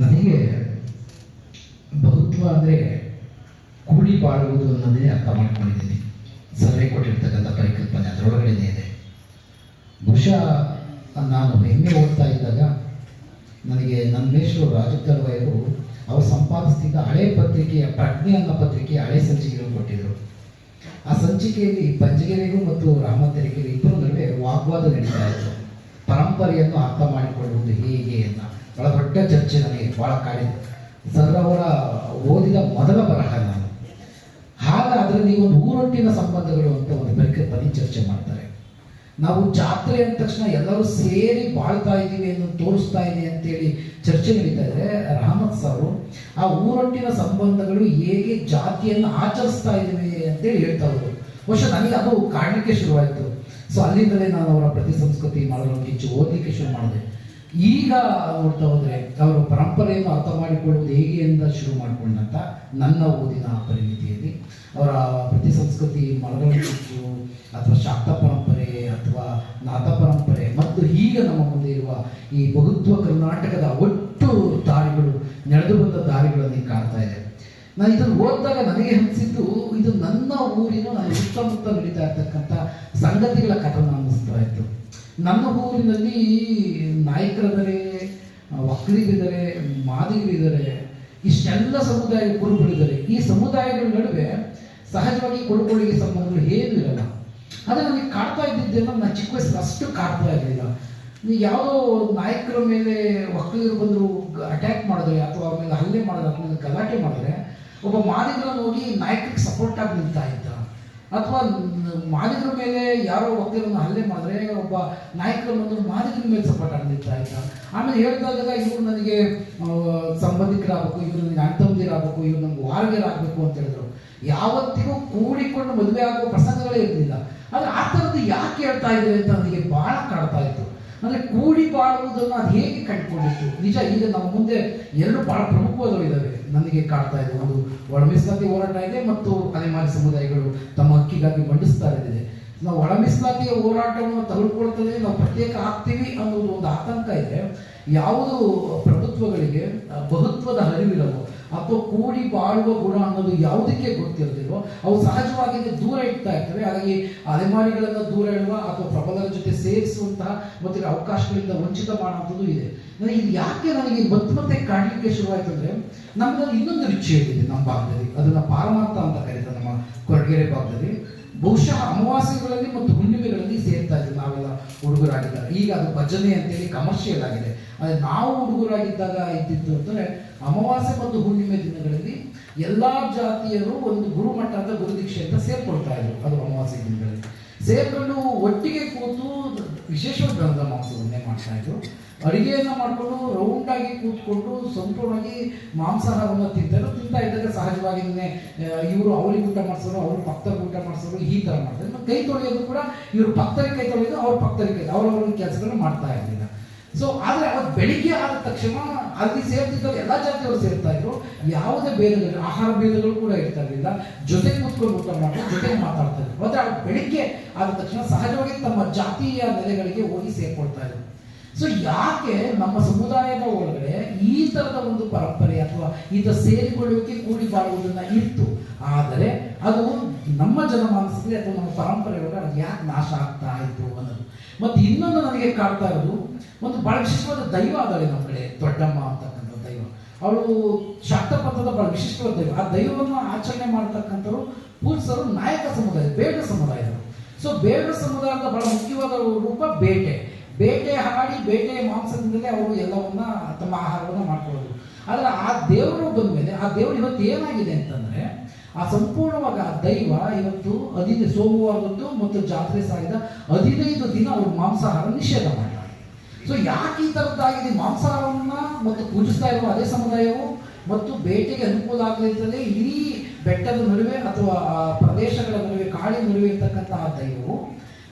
ನನಗೆ ಬಹುತ್ವ ಅಂದರೆ ಕೂಡಿ ಬಾಳುವುದು ಅನ್ನೋದೇ ಅರ್ಥ ಮಾಡ್ಕೊಂಡಿದ್ದೀನಿ. ಸಲಹೆ ಕೊಟ್ಟಿರ್ತಕ್ಕಂಥ ಪರಿಕಲ್ಪನೆ ಅದರೊಳಗಡೆನೇ ಇದೆ. ಬಹುಶಃ ನಾನು ಹೆಮ್ಮೆ ಓದ್ತಾ ಇದ್ದಾಗ ನನಗೆ ನನ್ನ ಮೇಷ್ರು ರಾಜಕರ್ವಾಯರು ಅವರು ಸಂಪಾದಿಸ್ತಿದ್ದ ಹಳೆ ಪತ್ರಿಕೆಯ ಪ್ರಜ್ಞೆ ಅನ್ನೋ ಪತ್ರಿಕೆ ಹಳೆ ಸಂಚಿಕೆಗಳು ಕೊಟ್ಟಿದ್ದರು ಆ ಸಂಚಿಕೆಯಲ್ಲಿ ಪಂಚಗೆರೆಗೂ ಮತ್ತು ರಾಮತೆರೆಗೆ ಇಬ್ಬರ ನಡುವೆ ವಾಗ್ವಾದ ನಡೀತಾ ಇತ್ತು. ಪರಂಪರೆಯನ್ನು ಅರ್ಥ ಮಾಡಿಕೊಳ್ಳುವುದು ಹೇಗೆ ಅಂತ. ಬಹಳ ದೊಡ್ಡ ಚರ್ಚೆ ನನಗೆ, ಬಹಳ ಕಾಡಿದೆ ಸರ್ ಅವರ ಓದಿದ ಮೊದಲ ಬರಹ ನಾನು. ಅದರಲ್ಲಿ ಒಂದು ಊರೊಟ್ಟಿನ ಸಂಬಂಧಗಳು ಅಂತ ಒಂದು ಪರಿಕಲ್ಪನೆ ಚರ್ಚೆ ಮಾಡ್ತಾರೆ. ನಾವು ಜಾತ್ರೆ ಅಂದ ತಕ್ಷಣ ಎಲ್ಲರೂ ಸೇರಿ ಬಾಳ್ತಾ ಇದ್ದೀವಿ ಎಂದು ತೋರಿಸ್ತಾ ಇದೆ ಅಂತೇಳಿ ಚರ್ಚೆ ನಡೀತಾ ಇದ್ರೆ ರಾಮತ್ ಸಾರು, ಆ ಊರೊಟ್ಟಿನ ಸಂಬಂಧಗಳು ಹೇಗೆ ಜಾತಿಯನ್ನು ಆಚರಿಸ್ತಾ ಇದ್ದೀವಿ ಅಂತೇಳಿ ಹೇಳ್ತಾ ಹೋದ್ರು. ಬಹುಶಃ ನನಗೆ ಅದು ಕಾಡಲಿಕ್ಕೆ ಶುರುವಾಯಿತು. ಸೊ ಅಲ್ಲಿಂದಲೇ ನಾನು ಅವರ ಪ್ರತಿ ಸಂಸ್ಕೃತಿ ಮಾಡಲು ಹೆಚ್ಚು ಓದಲಿಕ್ಕೆ ಶುರು ಮಾಡಿದೆ. ಈಗ ನೋಡ್ತಾ ಹೋದ್ರೆ ಅವರ ಪರಂಪರೆಯನ್ನು ಅರ್ಥ ಮಾಡಿಕೊಳ್ಳುವುದು ಹೇಗೆ ಅಂತ ಶುರು ಮಾಡಿಕೊಂಡಂತ ನನ್ನ ಓದಿನ ಪರಿಣಿತಿಯಲ್ಲಿ ಅವರ ಪ್ರತಿ ಸಂಸ್ಕೃತಿ ಮಲಗಳ ಅಥವಾ ಶಾಕ್ತ ಪರಂಪರೆ ಅಥವಾ ನಾಥ ಪರಂಪರೆ ಮತ್ತು ಈಗ ನಮ್ಮ ಮುಂದೆ ಇರುವ ಈ ಬಹುತ್ವ ಕರ್ನಾಟಕದ ಒಟ್ಟು ದಾರಿಗಳು ನಡೆದು ಬಂದ ದಾರಿಗಳಲ್ಲಿ ಕಾಣ್ತಾ ಇದೆ. ನಾನು ಇದನ್ನು ಓದಿದಾಗ ನನಗೆ ಅನಿಸಿದ್ದು ಇದು ನನ್ನ ಊರಿನ ನನ್ನ ಸುತ್ತಮುತ್ತ ನಡೀತಾ ಇರ್ತಕ್ಕಂಥ ಸಂಗತಿಗಳ ಕಥನ ಅನ್ನಿಸ್ತಾ ಇತ್ತು. ನಮ್ಮ ಊರಿನಲ್ಲಿ ನಾಯಕರಿದ್ದಾರೆ ಒಕ್ಕಲಿಗರಿದ್ದಾರೆ ಮಾದಿಗರಿದ್ದಾರೆ, ಇಷ್ಟೆಲ್ಲ ಸಮುದಾಯ ಕುರುಬರಿದ್ದಾರೆ ಈ ಸಮುದಾಯಗಳ ನಡುವೆ ಸಹಜವಾಗಿ ಕೊಡುಕೊಳ್ಳಿಗೆ ಸಂಬಂಧಗಳು ಏನೂ ಇರಲ್ಲ. ಅದು ನನಗೆ ಕಾಡ್ತಾ ಇದ್ದಿದ್ದೇನೋ ನಾನು ಚಿಕ್ಕ ವಯಸ್ಸು ಅಷ್ಟು ಕಾಡ್ತಾ ಇರಲಿಲ್ಲ. ಯಾವುದೋ ನಾಯಕರ ಮೇಲೆ ಒಕ್ಕಲಿಗರು ಬಂದರು ಅಟ್ಯಾಕ್ ಮಾಡಿದ್ರೆ ಅಥವಾ ಅವ್ರ ಮೇಲೆ ಹಲ್ಲೆ ಮಾಡಿದ್ರೆ ಮೇಲೆ ಗಲಾಟೆ ಮಾಡಿದ್ರೆ, ಒಬ್ಬ ಮಾದಿಗರನ್ನು ಹೋಗಿ ನಾಯಕರಿಗೆ ಸಪೋರ್ಟ್ ಆಗಿ ಇದ್ದ ಅಥವಾ ಮಾದಿಗರ ಮೇಲೆ ಯಾರೋ ಒಕ್ಕಲಿಗರನ್ನು ಹಲ್ಲೆ ಮಾಡಿದ್ರೆ ಒಬ್ಬ ನಾಯಕರು ಬಂದು ಮಾದಿಗರ ಮೇಲೆ ಸಪೋರ್ಟ್ ಆಗಿ ನಿಲ್ತಾ ಇದ್ದ ಆಮೇಲೆ ಹೇಳ್ದಾಗ ಇವರು ನನಗೆ ಸಂಬಂಧಿಕರಾಗಬೇಕು, ಇವರು ನನಗೆ ಅಣ್ತಂದಿರಾಗಬೇಕು ಇವರು ನಮ್ಗೆ ವಾರಗಿರಾಗಬೇಕು ಅಂತ ಹೇಳಿದ್ರು. ಯಾವತ್ತಿಗೂ ಕೂಡಿಕೊಂಡು ಮದುವೆ ಆಗುವ ಪ್ರಸಂಗಗಳೇ ಇರಲಿಲ್ಲ. ಆದರೆ ಆ ಥರದ್ದು ಯಾಕೆ ಹೇಳ್ತಾ ಇದ್ದಾರೆ ಅಂತ ನನಗೆ ಭಾಳ ಕಾಡ್ತಾ ಇತ್ತು. ಅಂದರೆ ಕೂಡಿ ಬಾಳುವುದನ್ನು ಅದು ಹೇಗೆ ಕಂಡುಕೊಂಡಿತ್ತು? ನಿಜ, ಈಗ ನಮ್ಮ ಮುಂದೆ ಎರಡು ಭಾಳ ಪ್ರಮುಖವಾದವು ಇದ್ದಾವೆ ನನಗೆ ಕಾಡ್ತಾ ಇದೆ. ಒಂದು ಒಳಮಿಸ್ಲಾತಿ ಹೋರಾಟ ಇದೆ ಮತ್ತು ಅಲೆಮಾರಿ ಸಮುದಾಯಗಳು ತಮ್ಮ ಹಕ್ಕಿಗಾಗಿ ಮಂಡಿಸ್ತಾ ಇದೆ ನಾವು ಒಳ ಮೀಸಲಾತಿಯ ಹೋರಾಟವನ್ನು ತಗೊಳ್ಕೊಳ್ತದೆ ನಾವು ಪ್ರತ್ಯೇಕ ಆಗ್ತೀವಿ ಅನ್ನೋದು ಒಂದು ಆತಂಕ ಇದೆ. ಯಾವುದು ಪ್ರಭುತ್ವಗಳಿಗೆ ಬಹುತ್ವದ ಹರಿವಿರಲು ಅಥವಾ ಕೂಡಿ ಬಾಳುವ ಗುಣ ಅನ್ನೋದು ಯಾವುದಕ್ಕೆ ಗೊತ್ತಿರೋದಿಲ್ವೋ ಅವು ಸಹಜವಾಗಿ ದೂರ ಇಡ್ತಾ ಇರ್ತವೆ. ಹಾಗಾಗಿ ಅಲೆಮಾರಿಗಳನ್ನ ದೂರ ಇಡುವ ಅಥವಾ ಪ್ರಬಲರ ಜೊತೆ ಸೇರಿಸುವಂತಹ ಮತ್ತು ಅವಕಾಶಗಳಿಂದ ವಂಚಿತ ಮಾಡುವಂಥದ್ದು ಇದೆ. ನನಗೆ ಇದು ಯಾಕೆ ನನಗೆ ಮತ್ತೆ ಮತ್ತೆ ಕಾಡಲಿಕ್ಕೆ ಶುರುವಾಯ್ತು ಅಂದ್ರೆ ನಮ್ಮದಲ್ಲಿ ಇನ್ನೊಂದು ರುಚಿ ಇದೆ ನಮ್ಮ ಭಾಗದಲ್ಲಿ. ಅದನ್ನ ಪಾರಮಾರ್ಥ ಅಂತ ಕರೀತಾರೆ ನಮ್ಮ ಕೊರಗೆರೆ ಭಾಗದಲ್ಲಿ. ಬಹುಶಃ ಅಮಾವಾಸ್ಯೆಗಳಲ್ಲಿ ಮತ್ತು ಹುಣ್ಣಿಮೆಗಳಲ್ಲಿ ಸೇರ್ತಾ ನಾವೆಲ್ಲ ಈಗ ಅದು ಭಜನೆ ಅಂತೇಳಿ ಕಮರ್ಷಿಯಲ್ ಆಗಿದೆ. ಆದರೆ ನಾವು ಹುಡುಗರಾಗಿದ್ದಾಗ ಇದ್ದಿದ್ದು ಅಂದರೆ ಅಮಾವಾಸ್ಯೆ ಮತ್ತು ಹುಣ್ಣಿಮೆ ದಿನಗಳಲ್ಲಿ ಎಲ್ಲ ಜಾತಿಯರು ಒಂದು ಗುರುಮಠ ಅಂತ ಗುರುದೀಕ್ಷೆ ಅಂತ ಸೇರ್ಕೊಳ್ತಾ ಇದ್ರು ಅದು ಅಮಾವಾಸ್ಯೆ ದಿನಗಳಲ್ಲಿ. ಸೇರ್ಕೊಂಡು ಒಟ್ಟಿಗೆ ಕೂತು ವಿಶೇಷ ಗ್ರಂಥ ಮಾಂಸವನ್ನೇ ಮಾಡ್ತಾ ಇದ್ರು. ಅಡಿಗೆಯನ್ನ ಮಾಡಿಕೊಂಡು ರೌಂಡ್ ಆಗಿ ಕೂತ್ಕೊಂಡು ಸಂಪೂರ್ಣವಾಗಿ ಮಾಂಸಾಹಾರವನ್ನು ತಿಂತಾರೆ ತಿಂತಾ ಇದ್ದಾಗ ಸಹಜವಾಗಿ ಇವರು ಅವ್ರಿಗೆ ಊಟ ಮಾಡಿಸೋರು, ಅವ್ರ ಪಕ್ತರಿಗೆ ಊಟ ಮಾಡಿಸೋರು, ಈ ಥರ ಮಾಡ್ತಾರೆ. ಕೈ ತೊಳೆಯೋದು ಕೂಡ ಇವರು ಭಕ್ತರಿಗೆ ಕೈ ತೊಳೆಯೋದು, ಅವ್ರ ಭಕ್ತರಿಗೆ ಅವ್ರವ್ರ ಕೆಲಸಗಳನ್ನ ಮಾಡ್ತಾ ಇರಲಿಲ್ಲ. ಸೊ ಆದರೆ ಅವತ್ತು ಬೆಳಿಗ್ಗೆ ಆದ ತಕ್ಷಣ ಅಲ್ಲಿ ಸೇರ್ತಿದ್ದ ಎಲ್ಲ ಜಾತಿಯವರು ಸೇರ್ತಾ ಇದ್ರು. ಯಾವುದೇ ಭೇದಗಳು ಆಹಾರ ಭೇದಗಳು ಕೂಡ ಇರ್ತಾ ಇರಲಿಲ್ಲ. ಜೊತೆ ಕೂತ್ಕೊಂಡು ಊಟ ಮಾಡ್ತಾರೆ ಜೊತೆ ಮಾತಾಡ್ತಾ ಇದ್ರು. ಆದರೆ ಬೆಳಿಗ್ಗೆ ಆದ ತಕ್ಷಣ ಸಹಜವಾಗಿ ತಮ್ಮ ಜಾತಿಯ ನೆಲೆಗಳಿಗೆ ಹೋಗಿ ಸೇರ್ಕೊಳ್ತಾ ಇದ್ರು. ಸೊ ಯಾಕೆ ನಮ್ಮ ಸಮುದಾಯದ ಒಳಗಡೆ ಈ ಥರದ ಒಂದು ಪರಂಪರೆ ಅಥವಾ ಈತ ಸೇರಿಕೊಳ್ಳೋಕೆ ಕೂಡಿ ಬಾಳುವುದನ್ನ ಇತ್ತು? ಆದರೆ ಅದು ನಮ್ಮ ಜನಮಾನಸದಲ್ಲಿ ಅಥವಾ ನಮ್ಮ ಪರಂಪರೆ ಅದು ಯಾಕೆ ನಾಶ ಆಗ್ತಾ ಇತ್ತು ಅನ್ನೋದು. ಮತ್ತೆ ಇನ್ನೊಂದು ನನಗೆ ಕಾಡ್ತಾ ಇರೋದು, ಒಂದು ಬಹಳ ವಿಶಿಷ್ಟವಾದ ದೈವ ಅದಳೆ ನಮ್ಮ ಕಡೆ, ದೊಡ್ಡಮ್ಮ ಅಂತಕ್ಕಂಥ ದೈವ. ಅವಳು ಶಾಕ್ತಪಥದ ಬಹಳ ವಿಶಿಷ್ಟವಾದ ದೈವ. ಆ ದೈವವನ್ನು ಆಚರಣೆ ಮಾಡ್ತಕ್ಕಂಥವ್ರು ಪೂಜಿಸರು ನಾಯಕ ಸಮುದಾಯ ಬೇಡ ಸಮುದಾಯದವರು. ಸೊ ಬೇಡ ಸಮುದಾಯದ ಬಹಳ ಮುಖ್ಯವಾದ ರೂಪ ಬೇಟೆ. ಬೇಟೆ ಹಾಡಿ ಬೇಟೆ ಮಾಂಸದಿಂದಲೇ ಅವರು ಎಲ್ಲವನ್ನ ತಮ್ಮ ಆಹಾರವನ್ನು ಮಾಡ್ಕೊಳ್ಳೋದು. ಆದರೆ ಆ ದೇವರು ಬಂದ್ಮೇಲೆ, ಆ ದೇವರು ಇವತ್ತು ಏನಾಗಿದೆ ಅಂತಂದ್ರೆ, ಆ ಸಂಪೂರ್ಣವಾಗಿ ಆ ದೈವ ಇವತ್ತು ಹದಿನೈದು ಸೋಮವಾರದ್ದು ಮತ್ತು ಜಾತ್ರೆ ಸಾಗಿದ ಹದಿನೈದು ದಿನ ಅವರು ಮಾಂಸಾಹಾರ ನಿಷೇಧ ಮಾಡ್ತಾರೆ. ಸೊ ಯಾಕೆ ಈ ಥರದ್ದಾಗಿದೆ ಮಾಂಸಾಹಾರವನ್ನ ಮತ್ತು ಪೂಜಿಸ್ತಾ ಇರುವ ಅದೇ ಸಮುದಾಯವು ಮತ್ತು ಬೇಟೆಗೆ ಅನುಕೂಲ ಆಗದಿದ್ದರೆ ಇಡೀ ಬೆಟ್ಟದ ನಡುವೆ ಅಥವಾ ಪ್ರದೇಶಗಳ ನಡುವೆ ಕಾಡಿನ ನಡುವೆ ಇರ್ತಕ್ಕಂತಹ ದೈವವು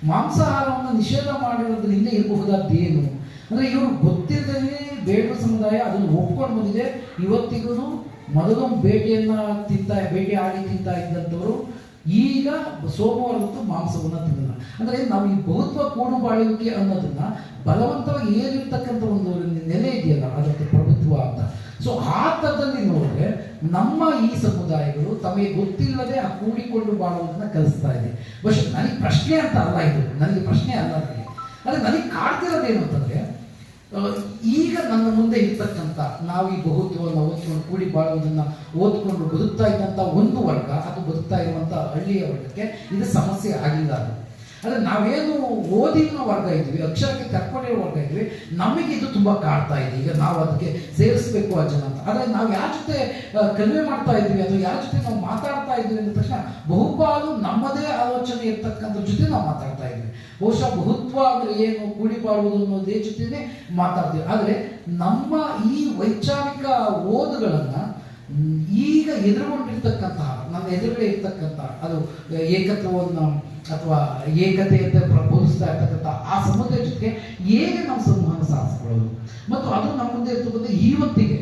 ಮಾಂಸಾಹಾರವನ್ನು ನಿಷೇಧ ಮಾಡಿರೋದ್ರಿಂದ ಇರಬಹುದಾದ್ದೇನು ಅಂದ್ರೆ ಇವರು ಗೊತ್ತಿಲ್ಲದೇ ಬೇಡ ಸಮುದಾಯ, ಅದನ್ನು ಒಪ್ಕೊಂಡು ಬಂದಿದೆ. ಇವತ್ತಿಗೂ ಮೊದಲು ಬೇಟೆಯನ್ನ ತಿಂತ, ಬೇಟೆ ಆಗಿ ತಿಂತಾ ಇದ್ದಂಥವರು ಈಗ ಸೋಮವಾರದಂತೂ ಮಾಂಸವನ್ನು ತಿನ್ನಲ್ಲ. ಅಂದ್ರೆ ನಾವು ಈ ಬಹುತ್ವ ಕೂಡು ಬಾಳುವಿಕೆ ಅನ್ನೋದನ್ನ ಬಲವಂತವಾಗಿ ಏರಿರ್ತಕ್ಕಂಥ ಒಂದು ನೆಲೆ ಇದೆಯಲ್ಲ, ಅದಕ್ಕೆ ಪ್ರಭುತ್ವ ಅಂತ. ಸೊ ಆ ಥರದಲ್ಲಿ ನೋಡಿದ್ರೆ ನಮ್ಮ ಈ ಸಮುದಾಯಗಳು ತಮಗೆ ಗೊತ್ತಿಲ್ಲದೆ ಆ ಕೂಡಿಕೊಂಡು ಬಾಳುವುದನ್ನ ಕಲಿಸ್ತಾ ಇದೆ. ಬಟ್ ನನಗೆ ಪ್ರಶ್ನೆ ಅಂತ ಅಲ್ಲ ಇದು. ನನಗೆ ಪ್ರಶ್ನೆ ಅಲ್ಲ ನನಗೆ ಆದರೆ ನನಗೆ ಕಾಡ್ತಿರೋದೇನು ಅಂತಂದ್ರೆ ಈಗ ನನ್ನ ಮುಂದೆ ಇರ್ತಕ್ಕಂಥ ನಾವು ಈ ಬಹುತ್ವವನ್ನು ಓದ್ಕೊಂಡು ಕೂಡಿ ಬಾಳುವುದನ್ನು ಓದ್ಕೊಂಡು ಬದುಕ್ತಾ ಇದ್ದಂಥ ಒಂದು ವರ್ಗ ಅಥವಾ ಬದುಕ್ತಾ ಇರುವಂಥ ಹಳ್ಳಿಯ ವರ್ಗಕ್ಕೆ ಇದು ಸಮಸ್ಯೆ ಆಗಿಲ್ಲ ಅದು. ಆದರೆ ನಾವೇನು ಓದಿನ ವರ್ಗ ಇದ್ವಿ ಅಕ್ಷರಕ್ಕೆ ತಕ್ಕೊಂಡಿರೋ ವರ್ಗ ಇದ್ವಿ ನಮಗೆ ಇದು ತುಂಬ ಕಾಡ್ತಾ ಇದೆ. ಈಗ ನಾವು ಅದಕ್ಕೆ ಸೇರಿಸ್ಬೇಕು ಆ ಜನ ಅಂತ. ಆದರೆ ನಾವು ಯಾರ ಜೊತೆ ಕಡಿಮೆ ಮಾಡ್ತಾ ಇದ್ವಿ ಅಥವಾ ಯಾರ ಜೊತೆ ನಾವು ಮಾತಾಡ್ತಾ ಇದ್ವಿ ಅಂದ ತಕ್ಷಣ ಬಹುಪಾಲು ನಮ್ಮದೇ ಆಲೋಚನೆ ಇರ್ತಕ್ಕಂಥ ಜೊತೆ ನಾವು ಮಾತಾಡ್ತಾ ಇದ್ವಿ ಬಹುಶಃ ಬಹುತ್ವ ಅಂದರೆ ಏನು, ಕೂಡಿ ಬಾಳುವುದು ಅನ್ನೋದೇ ಜೊತೆನೇ ಮಾತಾಡ್ತೀವಿ. ಆದರೆ ನಮ್ಮ ಈ ವೈಚಾರಿಕ ಓದುಗಳನ್ನು ಈಗ ಎದುರುಗೊಂಡಿರ್ತಕ್ಕಂತಹ, ನಮ್ಮ ಎದುರುಗಡೆ ಇರ್ತಕ್ಕಂತಹ, ಅದು ಏಕತ್ವವನ್ನು ಅಥವಾ ಏಕತೆಯಂತೆ ಪ್ರಬೋಧಿಸ್ತಾ ಇರ್ತಕ್ಕಂಥ ಆ ಸಮುದಾಯ ಜೊತೆಗೆ ಹೇಗೆ ನಾವು ಸಂವಹನ ಸಾಧಿಸ್ಕೊಳ್ಳೋದು ಮತ್ತು ಅದು ನಮ್ಮ ಮುಂದೆ ಇರ್ತಕ್ಕಂಥ ಇವತ್ತಿಗೆ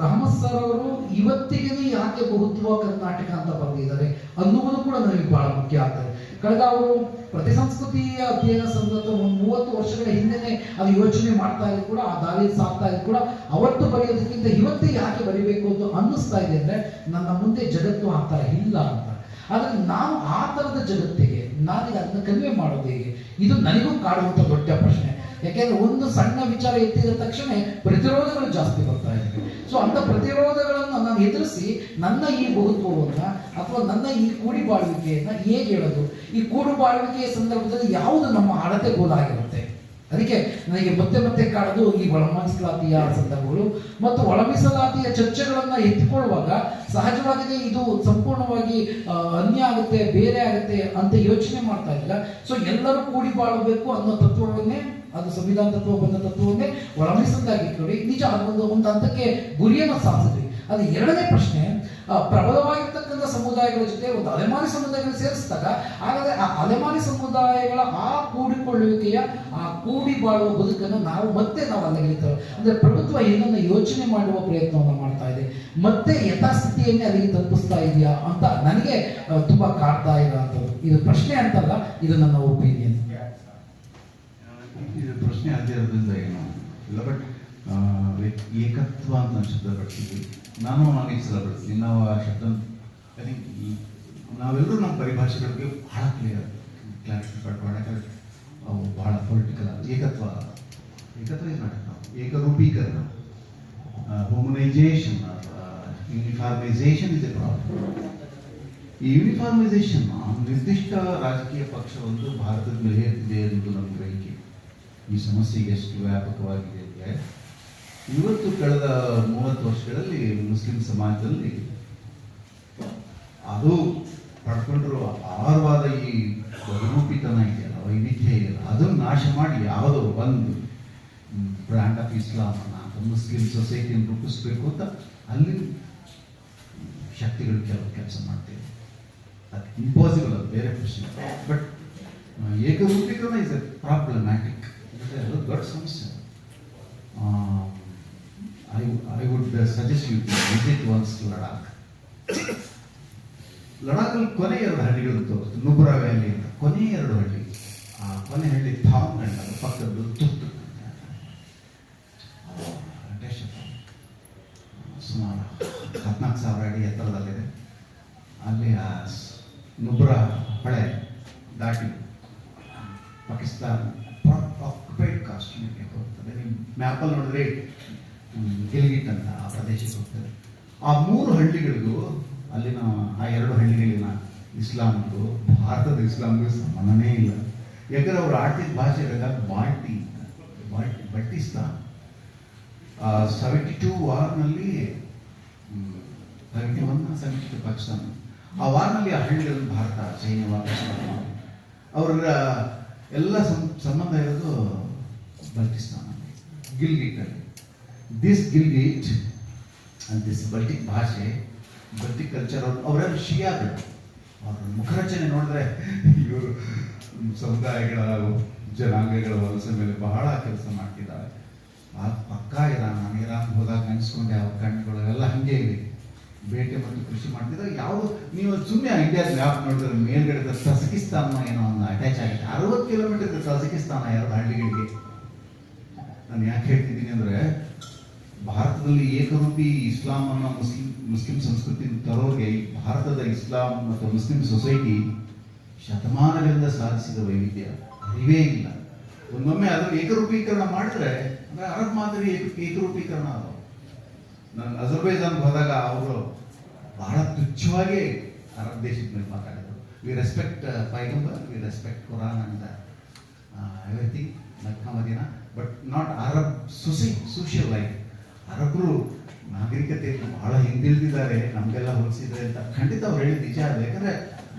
ರಹಮತ್ ಸರ್ ಅವರು ಇವತ್ತಿಗೆ ಯಾಕೆ ಬಹುತ್ವ ಕರ್ನಾಟಕ ಅಂತ ಬಂದಿದ್ದಾರೆ ಅನ್ನುವುದು ಕೂಡ ನನಗೆ ಬಹಳ ಮುಖ್ಯ ಆಗ್ತದೆ. ಕಳೆದ ಅವರು ಪ್ರತಿ ಸಂಸ್ಕೃತಿಯ ಅಧ್ಯಯನ ಸಂದರ್ಭ ಒಂದು ಮೂವತ್ತು ವರ್ಷಗಳ ಹಿಂದೆನೆ ಅದು ಯೋಚನೆ ಮಾಡ್ತಾ ಇದ್ರು ಕೂಡ, ಆ ದಾರಿ ಸಾಕ್ತಾ ಇದ್ರು ಕೂಡ, ಅವತ್ತು ಬರೆಯೋದಕ್ಕಿಂತ ಇವತ್ತೇ ಯಾಕೆ ಬರಿಬೇಕು ಅಂತ ಅನ್ನಿಸ್ತಾ ಇದೆ ಅಂದ್ರೆ ನನ್ನ ಮುಂದೆ ಜಗತ್ತು ಆ ಇಲ್ಲ ಅಂತ. ಆದ್ರೆ ನಾವು ಆ ಥರದ ಜಗತ್ತಿಗೆ ನಾನೀಗ ಅದನ್ನು ಕನ್ವೆ ಮಾಡೋದು ಹೇಗೆ? ಇದು ನನಗೂ ಕಾಡುವಂಥ ದೊಡ್ಡ ಪ್ರಶ್ನೆ. ಯಾಕೆಂದ್ರೆ ಒಂದು ಸಣ್ಣ ವಿಚಾರ ಎತ್ತಿದ ತಕ್ಷಣ ಪ್ರತಿರೋಧಗಳು ಜಾಸ್ತಿ ಬರ್ತಾ ಇದೆ ಸೊ ಅಂತ ಪ್ರತಿರೋಧಗಳನ್ನು ನಾನು ಎದುರಿಸಿ ನನ್ನ ಈ ಬಹುತ್ವವನ್ನು ಅಥವಾ ನನ್ನ ಈ ಕೂಡಿ ಬಾಳ್ವಿಕೆಯನ್ನು ಹೇಗೆ ಹೇಳೋದು? ಈ ಕೂಡು ಬಾಳ್ವಿಕೆಯ ಸಂದರ್ಭದಲ್ಲಿ ಯಾವುದು ನಮ್ಮ ಅಳತೆ ಗೋಲಾಗಿರುತ್ತೆ ಅದಕ್ಕೆ ನನಗೆ ಮತ್ತೆ ಮತ್ತೆ ಕಾಡೋದು ಈ ಒಳಮೀಸಲಾತಿಯ ಸಂದರ್ಭಗಳು ಮತ್ತು ಒಳಮೀಸಲಾತಿಯ ಚರ್ಚೆಗಳನ್ನು ಎತ್ತಿಕೊಳ್ಳುವಾಗ ಸಹಜವಾಗಿದೆ ಇದು ಸಂಪೂರ್ಣವಾಗಿ ಅನ್ಯ ಆಗುತ್ತೆ, ಬೇರೆ ಆಗುತ್ತೆ ಅಂತ ಯೋಚನೆ ಮಾಡ್ತಾ ಇಲ್ಲ ಸೊ ಎಲ್ಲರೂ ಕೂಡಿ ಬಾಳಬೇಕು ಅನ್ನೋ ತತ್ವವನ್ನೇ, ಅದು ಸಂವಿಧಾನ ತತ್ವ ಬಂದ ತತ್ವವನ್ನೇ ಒಳಮೀಸಲಾಗಿ ನೋಡಿ ನಿಜ ಅದೊಂದು ಒಂದು ಹಂತಕ್ಕೆ ಗುರಿಯನ್ನು ಸಾಧಿಸಿದ್ವಿ ಅದು ಎರಡನೇ ಪ್ರಶ್ನೆ ಪ್ರಬಲವಾಗಿರ್ತಕ್ಕಂಥ ಸಮುದಾಯಗಳ ಜೊತೆ ಒಂದು ಅಲೆಮಾರಿ ಸಮುದಾಯಗಳು ಸೇರಿಸಿದಾಗ, ಹಾಗಾದರೆ ಆ ಅಲೆಮಾರಿ ಸಮುದಾಯಗಳ ಆ ಕೂಡಿಕೊಳ್ಳುವಿಕೆಯ, ಆ ಕೂಡಿ ಬಾಳುವ ಬದುಕನ್ನು ನಾವು ಮತ್ತೆ ನಾವು ಅಲ್ಲಿಗೆ ಅಂದ್ರೆ ಪ್ರಭುತ್ವ ಏನನ್ನ ಯೋಚನೆ ಮಾಡುವ ಪ್ರಯತ್ನವನ್ನು ಮಾಡ್ತಾ ಇದೆ. ಮತ್ತೆ ಯಥಾಸ್ಥಿತಿಯನ್ನೇ ಅಲ್ಲಿಗೆ ತಲುಪಿಸ್ತಾ ಇದೆಯಾ ಅಂತ ನನಗೆ ತುಂಬ ಕಾಡ್ತಾ ಅಂತ ಇದು ಪ್ರಶ್ನೆ ಅಂತಲ್ಲ, ಇದು ನನ್ನ ಒಪಿನಿಯನ್. ಇದು ಪ್ರಶ್ನೆ ಅದೇ ಇರೋದ್ರಿಂದ ಏನು? ಇಲ್ಲ, ಬಟ್ ಏಕತ್ವ ಅಂತ ನಾನು ಶಬ್ದ ಬಳಸಿದ್ವಿ ನಾನು ಅನೇಕ ಸೆಲೆಬ್ರಿಟಿ ನಾವು ಆ ಶಬ್ದ ಐ ಥಿಂಕ್ ನಾವೆಲ್ಲರೂ ನಮ್ಮ ಪರಿಭಾಷೆಗಳಿಗೆ ಬಹಳ ಕ್ಲಿಯರ್ ಕ್ಲಾರಿಫೈ ಮಾಡೋಕ್ಕೆ ಅವು ಬಹಳ ಪೊಲಿಟಿಕಲ್ ಏಕತ್ವ ಏಕತ್ವ ಇದು ನಾವು ಏಕರೂಪೀಕರಣ. ಹೋಮನೈಜೇಷನ್ ಯೂನಿಫಾರ್ಮೈಸೇಷನ್ ಎ ಪ್ರಾಬ್ಲಮ್ ಈ ಯೂನಿಫಾರ್ಮೈಸೇಷನ್ ನಿರ್ದಿಷ್ಟ ರಾಜಕೀಯ ಪಕ್ಷವೊಂದು ಭಾರತದ ಮೇಲೆ ಹೇರ್ತಿದೆ ಎಂದು ನಮ್ಮ ಗ್ರಹಿಕೆ. ಈ ಸಮಸ್ಯೆಗೆ ಎಷ್ಟು ವ್ಯಾಪಕವಾಗಿದೆ ಅಂದರೆ ಇವತ್ತು ಕಳೆದ ಮೂವತ್ತು ವರ್ಷಗಳಲ್ಲಿ ಮುಸ್ಲಿಂ ಸಮಾಜದಲ್ಲಿ ಅದು ಪಡ್ಕೊಂಡಿರುವ ಆಹಾರವಾದ ಈ ಬಹುರೂಪಿತನ ಇದೆಯಲ್ಲ, ವೈವಿಧ್ಯ ಇದೆಯಲ್ಲ, ಅದನ್ನು ನಾಶ ಮಾಡಿ ಯಾವುದೋ ಒಂದು ಬ್ರ್ಯಾಂಡ್ ಆಫ್ ಇಸ್ಲಾಮನ್ನ ಮುಸ್ಲಿಂ ಸೊಸೈಟಿಯನ್ನು ರೂಪಿಸ್ಬೇಕು ಅಂತ ಅಲ್ಲಿ ಶಕ್ತಿಗಳು ಕೆಲವು ಕೆಲಸ ಮಾಡ್ತೇವೆ. ಅದು ಇಂಪಾಸಿಬಲ್ ಅದು, ಬೇರೆ ಪ್ರಶ್ನೆ ಬಟ್ ಏಕರೂಪೀಕರಣ ಇಸ್ ಎ ಪ್ರಾಬ್ಲಮ್ಯಾಟಿಕ್ ಅದು ದೊಡ್ಡ ಸಮಸ್ಯೆ. I I would suggest you visit once to Ladakh ಲಡಾಖಲ್ಲಿ ಕೊನೆ ಎರಡು ಹಳ್ಳಿಗಳು ತೋರಿಸ್ತು ನುಬ್ರಾ ವ್ಯಾಲಿ ಅಂತ. ಕೊನೆ ಎರಡು ಹಳ್ಳಿ. ಆ ಕೊನೆ ಹಳ್ಳಿ ಅದ್ರ ಪಕ್ಕದ್ದು ತುತ್ತು ಸುಮಾರು ಹದಿನಾಲ್ಕು ಸಾವಿರ ಅಡಿ ಎತ್ತರದಲ್ಲಿದೆ. ಅಲ್ಲಿ ಆ ನುಬ್ರಾ ಹೊಳೆ ದಾಟಿ ಪಾಕಿಸ್ತಾನ ಆಕ್ಯುಪೈಡ್ ಕಾಶ್ಮೀರ್ಗೆ ಹೋಗ್ತದೆ. ನಿಮ್ಮ ಮ್ಯಾಪಲ್ಲಿ ನೋಡಿದ್ರೆ ಅಂತ ಆ ಪ್ರದೇಶಕ್ಕೆ ಹೋಗ್ತಾರೆ ಆ ಮೂರು ಹಳ್ಳಿಗಳಿಗೂ ಅಲ್ಲಿನ ಆ ಎರಡು ಹಳ್ಳಿಗಳಿನ ಇಸ್ಲಾಮ್ಗೂ ಭಾರತದ ಇಸ್ಲಾಮ್ಗೂ ಸಂಬಂಧನೇ ಇಲ್ಲ. ಯಾಕಂದ್ರೆ ಅವರು ಆಡ್ತಿದ್ದ ಭಾಷೆ ಇರೋದಾಗ ಬಾಲ್ಟಿ ಬಾಲ್ಟಿ ಬಟ್ಟಿಸ್ತಾನ್ ಸೆವೆಂಟಿ ಟೂ ವಾರ್ನಲ್ಲಿ ಸೆವೆಂಟಿ ಒನ್ ಸೆವೆಂಟಿ ಪಾಕಿಸ್ತಾನ. ಆ ವಾರ್ನಲ್ಲಿ ಆ ಹಳ್ಳಿಗಳನ್ನು ಭಾರತ ಚೈನಾ ವಾಪಸ್ ಅವರ ಎಲ್ಲ ಸಂಬಂಧ ಇರೋದು Baltistan. ಗಿಲ್ಗಿಟ್ಟಲ್ಲಿ this Gilgit and this Baltic ಭಾಷೆ ಬಲ್ಟಿಕ್ ಕಲ್ಚರ್ ಅವ್ರು ಅವರೆಲ್ಲ ಶಿಯಾಗಳು ಅವ್ರ ಮುಖರಚನೆ ನೋಡಿದ್ರೆ ಇವರು ಸಮುದಾಯಗಳ, ಜನಾಂಗಗಳ ವಲಸೆ ಮೇಲೆ ಬಹಳ ಕೆಲಸ ಮಾಡ್ತಿದ್ದಾರೆ. ಆ ಪಕ್ಕ ಇರಾನ್, ನಾನು ಇರಾನ್ ಹೋದಾಗ ನೆನೆಸ್ಕೊಂಡೆ, ಅವ್ರ ಕಣ್ಣುಗಳು ಎಲ್ಲ ಹಂಗೆ ಇವೆ ಬೇಟೆ ಮತ್ತು ಕೃಷಿ ಮಾಡ್ತಿದ್ರೆ. ಯಾವ ನೀವು ಸುಮ್ಮನೆ ಇಂಡಿಯಾದ ಮ್ಯಾಪ್ ನೋಡಿದ್ರೆ ಮೇಲ್ಗಡೆ ತಜಕಿಸ್ತಾನ ಏನೋ ಒಂದು ಅಟ್ಯಾಚ್ ಆಗಿದೆ. ಅರವತ್ತು ಕಿಲೋಮೀಟರ್ ತಜಕಿಸ್ತಾನ ಎರಡು ಹಳ್ಳಿಗಳಿಗೆ. ನಾನು ಯಾಕೆ ಹೇಳ್ತಿದ್ದೀನಿ ಅಂದ್ರೆ ಭಾರತದಲ್ಲಿ ಏಕರೂಪಿ ಇಸ್ಲಾಂ ಅನ್ನೋ ಮುಸ್ಲಿಂ ಮುಸ್ಲಿಂ ಸಂಸ್ಕೃತಿ ತರೋರಿಗೆ ಭಾರತದ ಇಸ್ಲಾಂ ಮತ್ತು ಮುಸ್ಲಿಂ ಸೊಸೈಟಿ ಶತಮಾನಗಳಿಂದ ಸಾಧಿಸಿದ ವೈವಿಧ್ಯ. ಅರಿವೇ ಇಲ್ಲ. ಒಂದೊಮ್ಮೆ ಅದನ್ನು ಏಕರೂಪೀಕರಣ ಮಾಡಿದ್ರೆ, ಅಂದ್ರೆ ಅರಬ್ ಮಾದರಿ ಏಕ- ಏಕರೂಪೀಕರಣ ಅದು. ನಾನು ಅಜರ್ಬೈಜಾನ್ ಹೋದಾಗ ಅವರು ಬಹಳ ತುಚ್ಛವಾಗಿ ಅರಬ್ ದೇಶದ ಮೇಲೆ ಮಾತಾಡಿದರು. We respect Paigambar we respect Quran and everything ಮಧ್ಯಮ ದಿನ but not Arab soci social life ಅರಬರು ನಾಗರಿಕತೆ ಬಹಳ ಹಿಂದಿಲ್ದಿದ್ದಾರೆ, ನಮಗೆಲ್ಲ ಹೋಲಿಸಿದ್ರೆ ಅಂತ ಖಂಡಿತ ಅವ್ರು ಹೇಳಿದ ನಿಜ ಅಲ್ಲ ಯಾಕಂದ್ರೆ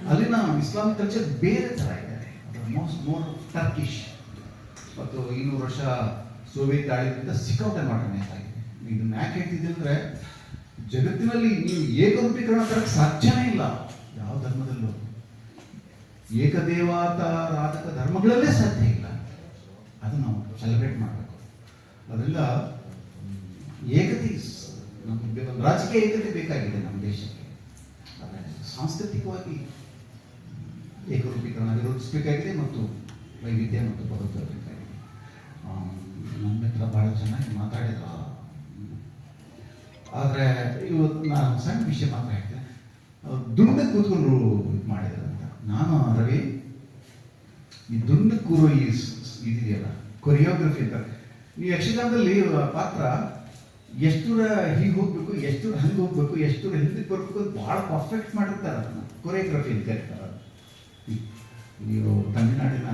ಅಲ್ಲಿನ ಇಸ್ಲಾಮಿಕ್ ಕಲ್ಚರ್ ಬೇರೆ ಥರ ಇದೆ ಮೋಸ್ಟ್ ಮೋರ್ ಟರ್ಕಿಶ್ ಮತ್ತು ಇನ್ನೂರು ವರ್ಷ ಸೋವಿಯತ್ ದಾಳಿಯಿಂದ ಸಿಕ್ಕಾವಟೆ ಮಾಡ್ತಾನೆ ಅಂತ ಇದನ್ನ ಯಾಕೆ ಹೇಳ್ತಿದ್ದೆ ಅಂದ್ರೆ, ಜಗತ್ತಿನಲ್ಲಿ ನೀವು ಏಕರೂಪೀಕರಣ ತರಕ್ಕೆ ಸಾಧ್ಯನೇ ಇಲ್ಲ. ಯಾವ ಧರ್ಮದಲ್ಲೂ. ಏಕದೇವಾತಾರಾಧಕ ಧರ್ಮಗಳಲ್ಲೇ ಸಾಧ್ಯ ಇಲ್ಲ. ಅದು ನಾವು ಸೆಲೆಬ್ರೇಟ್ ಮಾಡಬೇಕು. ಅದರಿಂದ ಏಕತೆ ನಮ್ಮ ರಾಜಕೀಯ ಏಕತೆ ಬೇಕಾಗಿದೆ ನಮ್ಮ ದೇಶಕ್ಕೆ. ಸಾಂಸ್ಕೃತಿಕವಾಗಿ ಏಕರೂಪೀಕರಣ ವಿರೋಧಿಸಬೇಕಾಗಿದೆ ಮತ್ತು ವೈವಿಧ್ಯ ಮತ್ತು ಬಹುತ್ವ ಬೇಕಾಗಿದೆ ನನ್ನ ಹತ್ರ ಭಾಳ ಚೆನ್ನಾಗಿ ಮಾತಾಡಿದ್ರು ಆದರೆ ಇವತ್ತು ನಾನು ಸಣ್ಣ ವಿಷಯ ಮಾತ್ರ ಹೇಳ್ತೇನೆ. ದುಂಡ ಕೂತ್ಕೊಂಡು ಇದು ಮಾಡಿದ್ರು ಅಂತ. ನಾನು ರವಿ, ಈ ದುಂಡ ಕೂರೋ ಇದೆಯಲ್ಲ ಕೊರಿಯೋಗ್ರಫಿ ಅಂತ. ನೀವು ಯಕ್ಷಗಾನದಲ್ಲಿ ಪಾತ್ರ ಎಷ್ಟು ದೂರ ಹೀಗೆ ಹೋಗ್ಬೇಕು ಎಷ್ಟು ದೂರ ಹಂಗೆ ಹೋಗ್ಬೇಕು ಎಷ್ಟು ಹಿಂದಕ್ಕೆ ಬರ್ಬೇಕು ಅಂತ ಭಾಳ ಪರ್ಫೆಕ್ಟ್ ಮಾಡಿರ್ತಾರೆ ಅದನ್ನ. ಕೊರಿಯೋಗ್ರಫಿ ಅಂತ ಹೇಳ್ತಾರೆ ನೀವು ತಮಿಳ್ನಾಡಿನ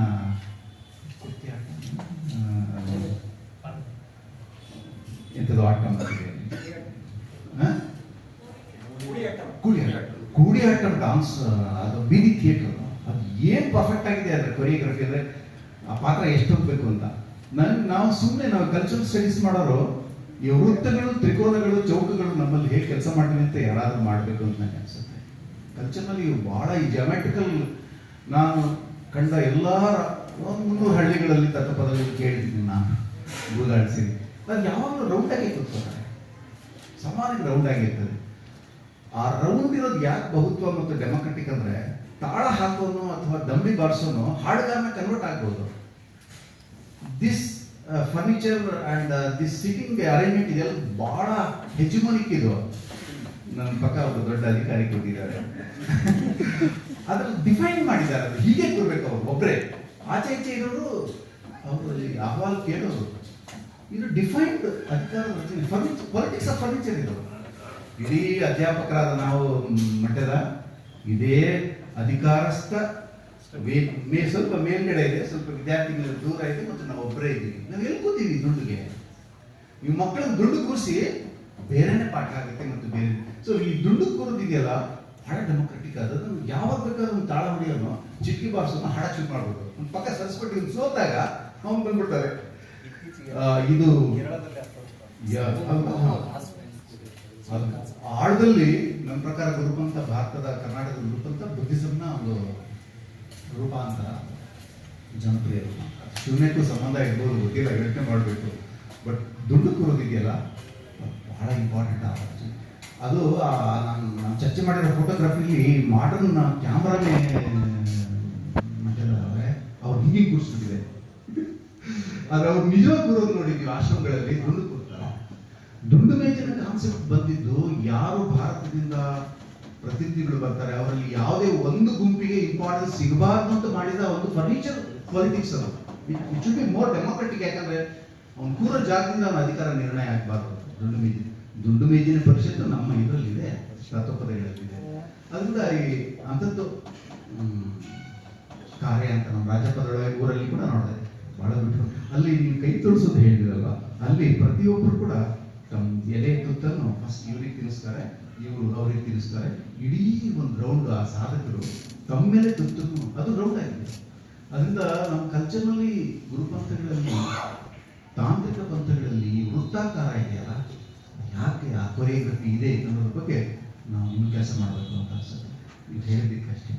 ಎಂಥದ್ದು ಆಟ ಕೂಡಿ ಆಟ? ಕೂಡಿಯಾಟ ಕೂಡಿಯಾಟ ಡಾನ್ಸ್ ಅದು ಬೀದಿ ಥಿಯೇಟರ್ ಅದು ಏನು ಪರ್ಫೆಕ್ಟ್ ಆಗಿದೆ ಅದ್ರ ಕೊರಿಯೋಗ್ರಫಿ ಅಂದರೆ ಆ ಪಾತ್ರ ಎಷ್ಟು ಹೋಗ್ಬೇಕು ಅಂತ. ನನ್, ನಾವು ಸುಮ್ಮನೆ ನಾವು ಕಲ್ಚರಲ್ ಸ್ಟಡೀಸ್ ಮಾಡೋರು ಈ ವೃತ್ತಗಳು, ತ್ರಿಕೋನಗಳು, ಚೌಕಗಳು ನಮ್ಮಲ್ಲಿ ಹೇಗೆ ಕೆಲಸ ಮಾಡ್ತೀನಿ ಅಂತ ಯಾರಾದ್ರೂ ಮಾಡಬೇಕು ಅಂತ ನನಗೆ ಅನ್ಸುತ್ತೆ. ಕಲ್ಚರ್ನಲ್ಲಿ ಇವು ಬಹಳ ಈ ಜಾಮೆಟ್ರಿಕಲ್ ನಾನು ಕಂಡ ಎಲ್ಲ ಒಂದು ಹಳ್ಳಿಗಳಲ್ಲಿ ತತ್ವಪದಗಳು ಕೇಳಿದ್ದೀನಿ ನಾನು. ಗೂದಾಡಿಸಿ ಅದು ಯಾವಾಗಲೂ ಆಗಿ ಕೂತ್ಕೋತಾರೆ ಸಮಾನ ರೌಂಡ್ ಆಗಿರ್ತದೆ. ಆ ರೌಂಡ್ ಇರೋದು ಯಾಕೆ ಬಹುತ್ವ ಮತ್ತು ಡೆಮೊಕ್ರೆಟಿಕ್ ಅಂದ್ರೆ ತಾಳ ಹಾಕೋನು ಅಥವಾ ದಂಬಿ ಬಾರಿಸೋನು ಹಾಡುಗಾರನ ಕನ್ವರ್ಟ್ ಆಗ್ಬೋದು. This furniture and this sitting arrangement ಇದೆಲ್ಲ ಬಹಳ ಹೆಜಮನಿಕ್ ಇದು ನನ್ನ ಪಕ್ಕ ಒಬ್ಬ ದೊಡ್ಡ ಅಧಿಕಾರಿ ಕೊಟ್ಟಿದ್ದಾರೆ ಅದ್ರಲ್ಲಿ ಡಿಫೈನ್ ಮಾಡಿದ್ದಾರೆ, ಅದು ಹೀಗೆ ಕೊಡ್ಬೇಕು ಅವ್ರು ಒಬ್ಬರೇ ಆಚೆ ಈಚೆ ಇರೋರು, ಅವರು ಅಹವಾಲ್ ಕೇಳೋರು. ಇದು ಡಿಫೈನ್ಡ್ ಅಧಿಕಾರ ಫರ್ನಿಚರ್ ಪೊಲಿಟಿಕ್ಸ್ ಆಫ್ ಫರ್ನಿಚರ್ ಇದು. ಇಡೀ ಅಧ್ಯಾಪಕರಾದ ನಾವು ಮಟ್ಟದ ಇದೇ ಅಧಿಕಾರಸ್ಥ ಮೇ- ಸ್ವಲ್ಪ ಮೇಲ್ಗಡೆ ಇದೆ ಸ್ವಲ್ಪ ವಿದ್ಯಾರ್ಥಿಗಳ ದೂರ ಇದೆ ಮತ್ತು ನಾವು ಒಬ್ಬರೇ ಇದ್ದೀವಿ ನಾವು ಎಲ್ಲಿ ಕೂತೀವಿ ದುಡ್ಡಿಗೆ ನೀವು ಮಕ್ಕಳನ್ನ ದುಡ್ಡು ಕೂರಿಸಿ ಬೇರೆನೇ ಪಾಠ ಆಗುತ್ತೆ ಮತ್ತು ಬೇರೆ ಸೊ ಈ ದುಡ್ಡು ಕೂರೋದಿದೆಯಲ್ಲ ಬಹಳ ಡೆಮೊಕ್ರೆಟಿಕ್ ಅದು ಯಾವಾಗ ಬೇಕಾದ್ರೂ ಒಂದು ತಾಳ ಹೊಡಿಯೋನು ಚಿಕ್ಕಿ ಬಾರ್ಸೋನು ಹಣ ಶುರು ಮಾಡ್ಬೋದು ಒಂದು ಪಕ್ಕ ಸರಿಸ್ಬಿಟ್ಟು ಇದು ಸೋತಾಗ ಅವ್ನು ಬಂದ್ಬಿಡ್ತಾರೆ ಇದು ಆಳದಲ್ಲಿ ನಮ್ಮ ಪ್ರಕಾರ ಗುರುಪಂಥ ಭಾರತದ ಕರ್ನಾಟಕದ ಗುರುಪಂಥ ಬುದ್ಧಿಸಮ್ನ ಒಂದು ರೂಪಾಂತರ ಜನಪ್ರಿಯ ರೂಪ. ಶೂನ್ಯಕ್ಕೂ ಸಂಬಂಧ ಇರ್ಬೋದು, ಗೊತ್ತಿಲ್ಲ, ಯೋಚನೆ ಮಾಡಬೇಕು. ಬಟ್ ದುಡ್ಡು ಕೊರೋದಿದೆಯಲ್ಲ ಬಹಳ ಇಂಪಾರ್ಟೆಂಟ್ ಆಗುತ್ತೆ ಅದು ನಾನು ನಾನು ಚರ್ಚೆ ಮಾಡಿರೋ ಫೋಟೋಗ್ರಫಿಲಿ ಮಾಡರ್ನ್ ಕ್ಯಾಮ್ರಾನೇ ಅವ್ರು ಹಿಂಗೆ ಕೂರಿಸ್ಬಿಟ್ಟಿದೆ ಆದ್ರೆ ಅವ್ರು ನಿಜ ಕೂರೋದು ನೋಡಿದ್ವಿ ಆಶ್ರಮಗಳಲ್ಲಿ ದುಂಡು ಕೂರ್ತಾರೆ ದುಂಡು ಮೇಜಿನ ಕಾನ್ಸೆಪ್ಟ್ ಬಂದಿದ್ದು ಯಾರು ಭಾರತದಿಂದ ಪ್ರತಿನಿಧಿಗಳು ಬರ್ತಾರೆ. ಅವರಲ್ಲಿ ಯಾವುದೇ ಒಂದು ಗುಂಪಿಗೆ ಇಂಪಾರ್ಟೆನ್ಸ್ ಸಿಗಬಾರ್ದು ಅಂತ ಮಾಡಿದ ಒಂದು ಫರ್ನಿಚರ್ ಪಾಲಿಟಿಕ್ಸ್ ಅದು. It should be more democratic ಯಾಕಂದ್ರೆ ಅವ್ನು ಕೂರೋ ಜಾಗದಿಂದ ಅವನ ಅಧಿಕಾರ ನಿರ್ಣಯ ಆಗಬಾರ್ದು. ದುಂಡು ಮೇಜಿ ದುಂಡು ಮೇಜಿನ ಪರಿಷತ್ತು ನಮ್ಮ ಇದರಲ್ಲಿದೆ. ತತ್ವಪದಗಳಲ್ಲಿದೆ ಅದರಿಂದ ಈ ಅಂಥದ್ದು ಕಾರ್ಯ ಅಂತ ನಮ್ಮ ರಾಜಪದೊಳಗೆ ಊರಲ್ಲಿ ಕೂಡ ನೋಡಿದೆ. ಬಹಳ ಬಿಟ್ಟು ಅಲ್ಲಿ ನೀವು ಕೈ ತೋರಿಸೋದು ಹೇಳಿದ್ರಲ್ವ? ಅಲ್ಲಿ ಪ್ರತಿಯೊಬ್ಬರು ಕೂಡ ಎಲೆ ತುತ್ತನ್ನು ಫಸ್ಟ್ ಇವರಿಗೆ ತಿನ್ನಿಸ್ತಾರೆ, ಇವರು ಅವ್ರಿಗೆ ತಿನ್ನಿಸ್ತಾರೆ. ಇಡೀ ಒಂದು ರೌಂಡ್ ಆ ಸಾಧಕರು ತಮ್ಮೇಲೆ ತುತ್ತು ತುತ್ತನ್ನು, ಅದು ರೌಂಡ್ ಆಗಿದೆ. ಅದರಿಂದ ನಮ್ಮ ಕಲ್ಚರ್ನಲ್ಲಿ ಗುರುಪಂಥಗಳಲ್ಲಿ ತಾಂತ್ರಿಕ ಪಂಥಗಳಲ್ಲಿ ವೃತ್ತಾಕಾರ ಇದೆಯಲ್ಲ ಯಾಕೆ ಆ ಕೊರಿಯೋಗ್ರಫಿ ಇದೆ ಅನ್ನೋದ್ರ ಬಗ್ಗೆ ನಾವು ಇನ್ನೂ ಕೆಲಸ ಮಾಡಬೇಕು ಅಂತ ಅನ್ಸುತ್ತೆ. ಇದು ಹೇಳಿದ್ದಕ್ಕೆ ಅಷ್ಟೇ.